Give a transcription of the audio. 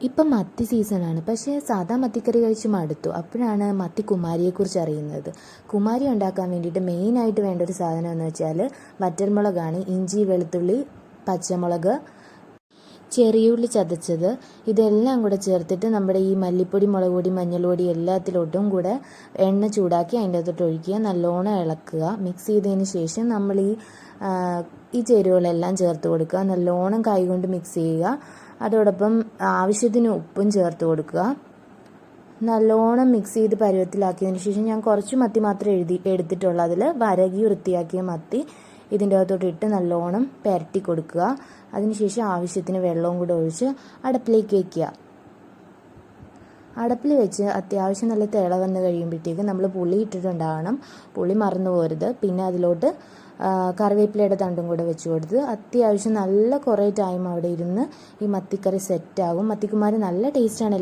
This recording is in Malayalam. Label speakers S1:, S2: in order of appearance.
S1: ഇപ്പം മത്തി സീസണാണ് പക്ഷേ സാധാ മത്തിക്കറി കഴിച്ച് മടുത്തു. അപ്പോഴാണ് മത്തി കുമാരിയെക്കുറിച്ച് അറിയുന്നത്. കുമാരി ഉണ്ടാക്കാൻ വേണ്ടിയിട്ട് മെയിനായിട്ട് വേണ്ട ഒരു സാധനം എന്ന് വെച്ചാൽ വറ്റൽമുളകാണ് ഇഞ്ചി വെളുത്തുള്ളി പച്ചമുളക് ചെറിയുള്ളി ചതച്ചത്. ഇതെല്ലാം കൂടെ ചേർത്തിട്ട് നമ്മുടെ ഈ മല്ലിപ്പൊടി മുളക് പൊടി മഞ്ഞൾപ്പൊടി എല്ലാത്തിലോട്ടും കൂടെ എണ്ണ ചൂടാക്കി അതിന്റെ അകത്തോട്ട് ഒഴിക്കുക. നല്ലോണം ഇളക്കുക. മിക്സ് ചെയ്തതിന് ശേഷം നമ്മൾ ഈ ഈ ചേരുവകളെല്ലാം ചേർത്ത് കൊടുക്കുക. നല്ലോണം കൈകൊണ്ട് മിക്സ് ചെയ്യുക. അതോടൊപ്പം ആവശ്യത്തിന് ഉപ്പും ചേർത്ത് കൊടുക്കുക. നല്ലോണം മിക്സ് ചെയ്ത് പരുവത്തിലാക്കിയതിന് ശേഷം ഞാൻ കുറച്ച് മത്തി മാത്രം എഴുതി എടുത്തിട്ടുള്ളൂ. അതിൽ വരകി വൃത്തിയാക്കിയ മത്തി ഇതിന്റെ അകത്തോട്ട് ഇട്ട് നല്ലോണം പുരട്ടി കൊടുക്കുക. അതിനുശേഷം ആവശ്യത്തിന് വെള്ളവും കൂടെ ഒഴിച്ച് അടപ്പിലേക്ക് വയ്ക്കുക അടപ്പിൽ വെച്ച് അത്യാവശ്യം നല്ല തിള വന്ന് കഴിയുമ്പോഴത്തേക്ക് നമ്മൾ പുളി ഇട്ടിട്ടുണ്ടാകണം. പുളി മറന്നു പോരുത്. പിന്നെ അതിലോട്ട് കറിവേപ്പിലയുടെ തണ്ടും കൂടെ വെച്ച് കൊടുത്ത് അത്യാവശ്യം നല്ല കുറേ ടൈം അവിടെ ഇരുന്ന് ഈ മത്തിക്കറി സെറ്റാകും മത്തിക്കുമാർ നല്ല ടേസ്റ്റാണ്